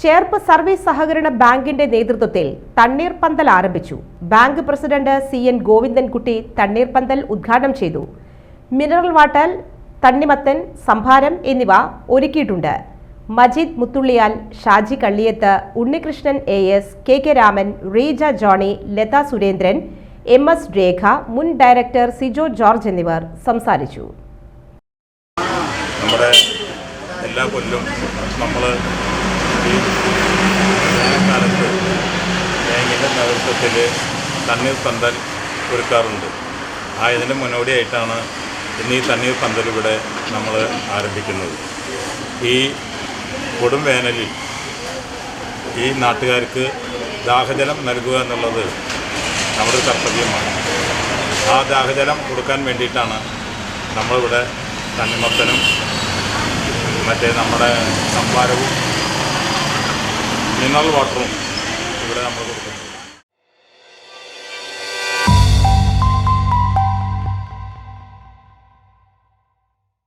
Cherpu service സഹകരണ ബാങ്കിന്റെ നേതൃത്വത്തിൽ തണ്ണീർപന്തൽ ആരംഭിച്ചു. Bank president C N Govindankutty Thanneerpanthal ഉദ്ഘാടനം ചെയ്തു. മിനറൽ വാട്ടർ തണ്ണിമത്തൻ സംഭാരം എന്നിവ ഒരുക്കിയിട്ടുണ്ട്. Majeed Muthulliyal Shaji Kalliyath Unnikrishnan A S K K Raman Reeja Johny Latha Surendran M S Rekha മുൻ ഡയറക്ടർ സിജോ ജോർജ് എന്നിവർ സംസാരിച്ചു. നമ്മുടെ എല്ലാ കൊല്ലും നമ്മൾ ഈ വേനൽക്കാലത്ത് തേങ്ങയുടെ നേതൃത്വത്തിൽ തണ്ണീർ പന്തൽ ഒരുക്കാറുണ്ട്. ആ ഇതിന്റെ മുന്നോടിയായിട്ടാണ് ഇന്ന് ഈ തണ്ണീർ പന്തൽ ഇവിടെ നമ്മൾ ആരംഭിക്കുന്നത്. ഈ കൊടും വേനലിൽ ഈ നാട്ടുകാർക്ക് ദാഹജലം നൽകുക എന്നുള്ളത് നമ്മുടെ കർത്തവ്യമാണ്. ആ ദാഹജലം കൊടുക്കാൻ വേണ്ടിയിട്ടാണ് നമ്മളിവിടെ തണ്ണിമത്തനും മറ്റേ നമ്മുടെ സംഭാരവും മിനറൽ വാട്ടറും ഇവിടെ നമ്മൾ കൊടുക്കുന്നത്